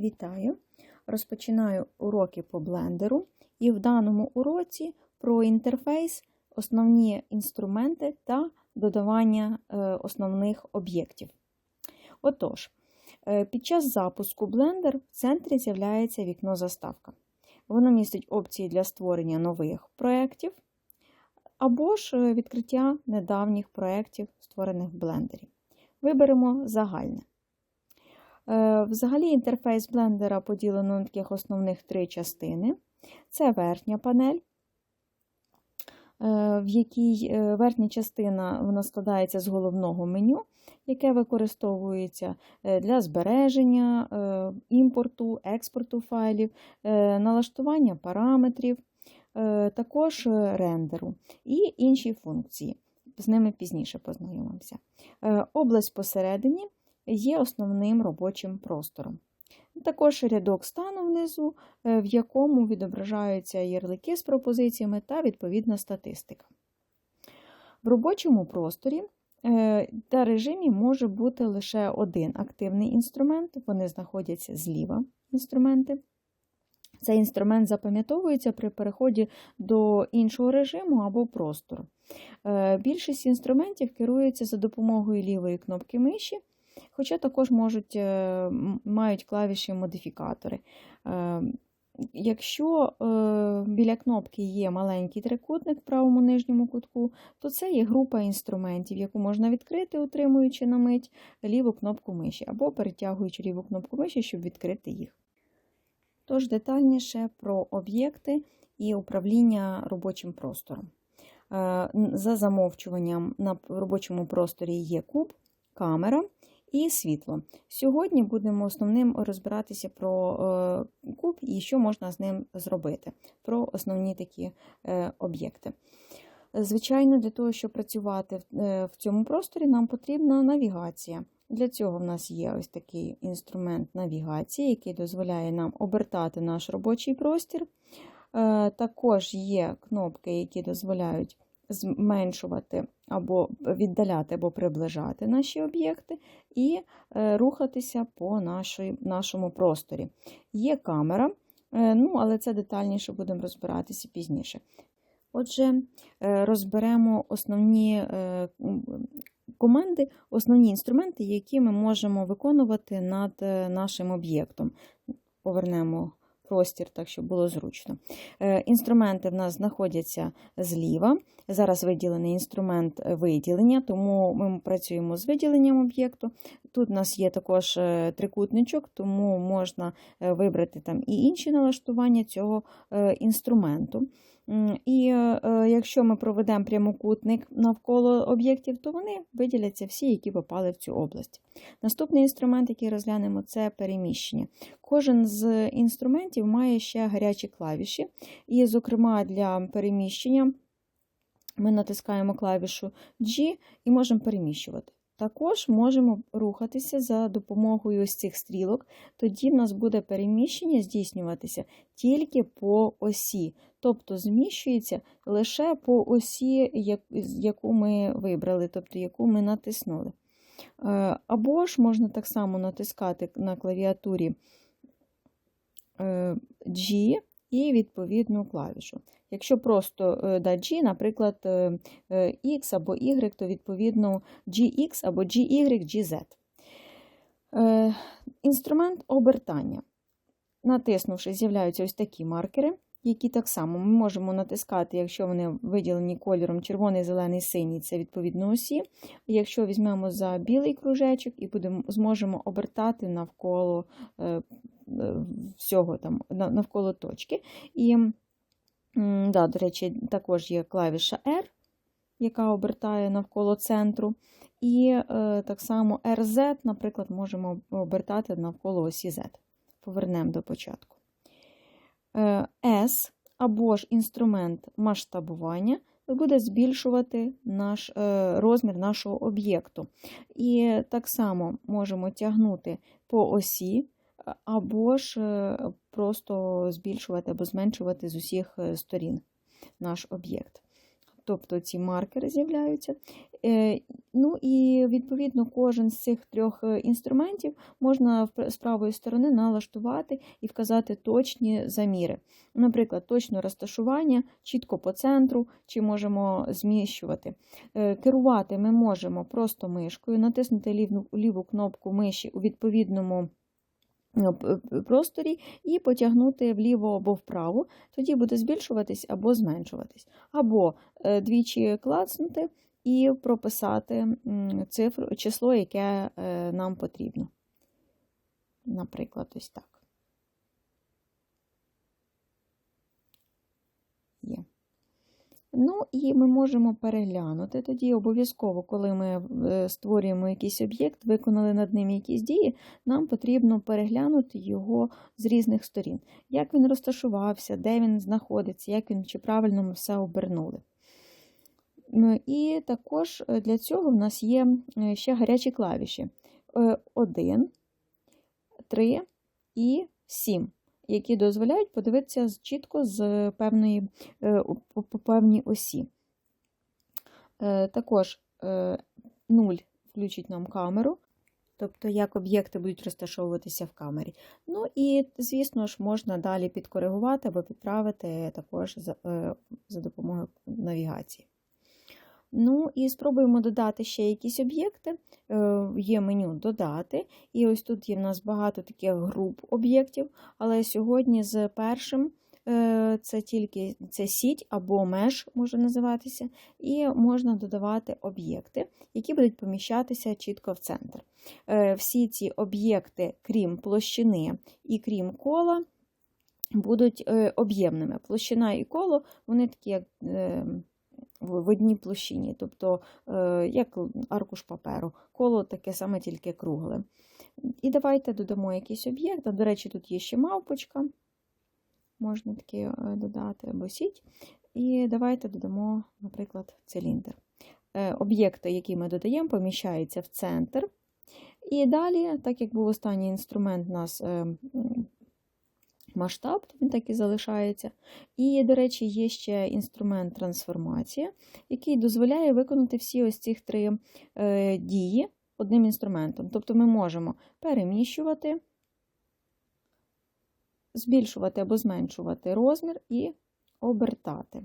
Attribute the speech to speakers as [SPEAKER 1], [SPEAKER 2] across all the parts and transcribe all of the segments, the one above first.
[SPEAKER 1] Вітаю! Розпочинаю уроки по блендеру, і в даному уроці про інтерфейс, основні інструменти та додавання е, основних об'єктів. Отож, е, під час запуску Blender в центрі з'являється вікно заставка. Воно містить опції для створення нових проєктів або ж е, відкриття недавніх проєктів, створених в блендері. Виберемо загальне. Е, Взагалі, інтерфейс блендера поділено на таких основних три частини. Це верхня панель, е, в якій е, верхня частина вона складається з головного меню, яке використовується для збереження, імпорту, експорту файлів, налаштування параметрів, також рендеру і інші функції. З ними пізніше познайомимося. Область посередині є основним робочим простором. Також рядок стану внизу, в якому відображаються ярлики з пропозиціями та відповідна статистика. В робочому просторі та режимі може бути лише один активний інструмент, вони знаходяться зліва інструменти. Цей інструмент запам'ятовується при переході до іншого режиму або простору. Більшість інструментів керується за допомогою лівої кнопки миші, хоча також можуть, мають клавіші модифікатори. Якщо біля кнопки є маленький трикутник в правому нижньому кутку, то це є група інструментів, яку можна відкрити, утримуючи на мить ліву кнопку миші, або перетягуючи ліву кнопку миші, щоб відкрити їх. Тож детальніше про об'єкти і управління робочим простором. За замовчуванням на робочому просторі є куб, камера і світло. Сьогодні будемо основним розбиратися про куб і що можна з ним зробити, про основні такі об'єкти. Звичайно, для того, щоб працювати в цьому просторі, нам потрібна навігація. Для цього в нас є ось такий інструмент навігації, який дозволяє нам обертати наш робочий простір. Також є кнопки, які дозволяють зменшувати або віддаляти або приближати наші об'єкти, і рухатися по нашій, нашому просторі. Є камера, ну, але це детальніше будемо розбиратися пізніше. Отже, розберемо основні команди, основні інструменти, які ми можемо виконувати над нашим об'єктом. Повернемо простір, так щоб було зручно. Інструменти в нас знаходяться зліва. Зараз виділений інструмент виділення, тому ми працюємо з виділенням об'єкту. Тут у нас є також трикутничок, тому можна вибрати там і інші налаштування цього інструменту. І якщо ми проведемо прямокутник навколо об'єктів, то вони виділяться всі, які попали в цю область. Наступний інструмент, який розглянемо, це переміщення. Кожен з інструментів має ще гарячі клавіші, і, зокрема, для переміщення ми натискаємо клавішу G і можемо переміщувати. Також можемо рухатися за допомогою ось цих стрілок, тоді в нас буде переміщення здійснюватися тільки по осі, тобто зміщується лише по осі, яку ми вибрали, тобто яку ми натиснули. Або ж можна так само натискати на клавіатурі G і відповідну клавішу. Якщо просто дати G, наприклад, X або Y, то відповідно GX або GY, GZ. Інструмент обертання. Натиснувши, з'являються ось такі маркери, які так само ми можемо натискати, якщо вони виділені кольором червоний, зелений, синій це відповідно осі. Якщо візьмемо за білий кружечок і будемо, зможемо обертати навколо всього там, навколо точки. І Да, До речі, також є клавіша R, яка обертає навколо центру. І е, так само RZ, наприклад, можемо обертати навколо осі Z. Повернемо до початку. Е, S або ж інструмент масштабування буде збільшувати наш е, розмір нашого об'єкту. І так само можемо тягнути по осі або ж просто збільшувати або зменшувати з усіх сторін наш об'єкт. тобто ці маркери з'являються. Е, Ну і відповідно кожен з цих трьох е, інструментів можна з правої сторони налаштувати і вказати точні заміри. Наприклад, точне розташування, чітко по центру, чи можемо зміщувати. Е, керувати ми можемо просто мишкою, натиснути ліву кнопку миші у відповідному просторі і потягнути вліво або вправо, тоді буде збільшуватись або зменшуватись. Або е, двічі клацнути і прописати цифру, число, яке е, нам потрібно. Наприклад, ось так. Є. Ну, і ми можемо переглянути тоді обов'язково, коли ми е, створюємо якийсь об'єкт, виконали над ним якісь дії, нам потрібно переглянути його з різних сторін. Як він розташувався, де він знаходиться, як він чи правильно ми все обернули. І також е, для цього в нас є е, ще гарячі клавіші: 1, 3 і 7 які дозволяють подивитися чітко з певної, е, по певній осі. Е, також 0 е, включить нам камеру, тобто як об'єкти будуть розташовуватися в камері. Ну і, звісно ж, можна далі підкоригувати або підправити також за, за допомогою навігації. Ну, і спробуємо додати ще якісь об'єкти. Е, є меню Додати. І ось тут є в нас багато таких груп об'єктів, але сьогодні з першим е, це тільки це сіть або меж може називатися, і можна додавати об'єкти, які будуть поміщатися чітко в центр. Е, всі ці об'єкти, крім площини і крім кола, будуть об'ємними. Площина і коло, вони такі, як в одній площині, тобто е, як аркуш паперу, коло таке саме тільки кругле. І давайте додамо якийсь об'єкт. До речі, тут є ще мавпочка, можна таке е, додати або сіть. І давайте додамо, наприклад, циліндр. Е, об'єкти, які ми додаємо, поміщаються в центр. І далі, так як був останній інструмент у нас масштаб, він так і залишається. І, до речі, є ще інструмент трансформація, який дозволяє виконати всі ось ці три е, дії одним інструментом. Тобто ми можемо переміщувати, збільшувати або зменшувати розмір і обертати.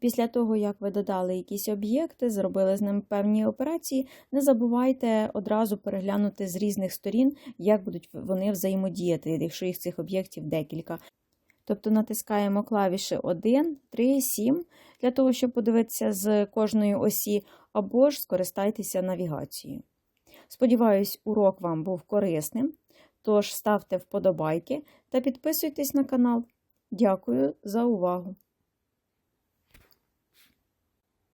[SPEAKER 1] Після того, як ви додали якісь об'єкти, зробили з ним певні операції, не забувайте одразу переглянути з різних сторін, як будуть вони взаємодіяти, якщо їх цих об'єктів декілька. Тобто натискаємо клавіші 1, 3, 7 для того, щоб подивитися з кожної осі, або ж скористайтеся навігацією. Сподіваюсь, урок вам був корисним. Тож ставте вподобайки та підписуйтесь на канал. Дякую за увагу!